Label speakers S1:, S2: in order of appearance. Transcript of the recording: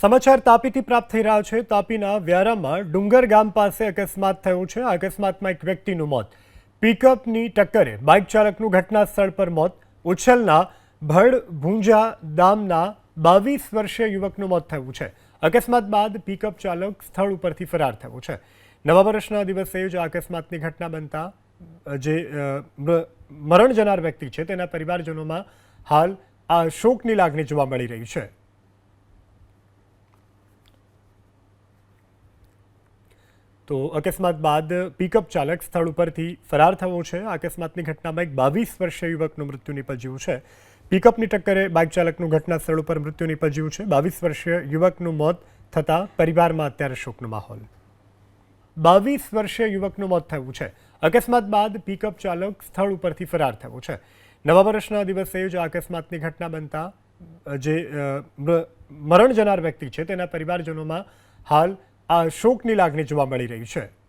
S1: સમાચાર તાપીથી પ્રાપ્ત થઈ રહ્યા છે. તાપીના વ્યારામાં ડુંગર ગામ પાસે અકસ્માત થયો છે. આ અકસ્માતમાં એક વ્યક્તિનું મોત. પિકઅપની ટક્કરે બાઇક ચાલકનું ઘટના સ્થળ પર મોત. ઉછલના ભડ ભૂંજા દામના બાવીસ વર્ષીય યુવકનું મોત થયું છે. અકસ્માત બાદ પિકઅપ ચાલક સ્થળ ઉપરથી ફરાર થયો છે. નવા વર્ષના દિવસે જ અકસ્માતની ઘટના બનતા, જે મરણ જનાર વ્યક્તિ છે, તેના પરિવારજનોમાં હાલ આ શોકની લાગણી જોવા મળી રહી છે. તો અકસ્માત બાદ પિકઅપ ચાલક સ્થળ ઉપરથી ફરાર થયો છે. અકસ્માતની ઘટનામાં એક બાવીસ વર્ષીય યુવકનું મૃત્યુ નિપજ્યું છે. પિકઅપની ટક્કરે બાઇક ચાલકનું ઘટના સ્થળ ઉપર મૃત્યુ નિપજ્યું છે. બાવીસ વર્ષીય યુવકનું મોત થતાં પરિવારમાં અત્યારે શોકનો માહોલ. બાવીસ વર્ષીય યુવકનું મોત થયું છે. અકસ્માત બાદ પિકઅપ ચાલક સ્થળ ઉપરથી ફરાર થયો છે. નવા વર્ષના દિવસે જ અકસ્માતની ઘટના બનતા જે મરણ જનાર વ્યક્તિ છે, તેના પરિવારજનોમાં હાલ આ શોકની લાગણી જોવા મળી રહી છે.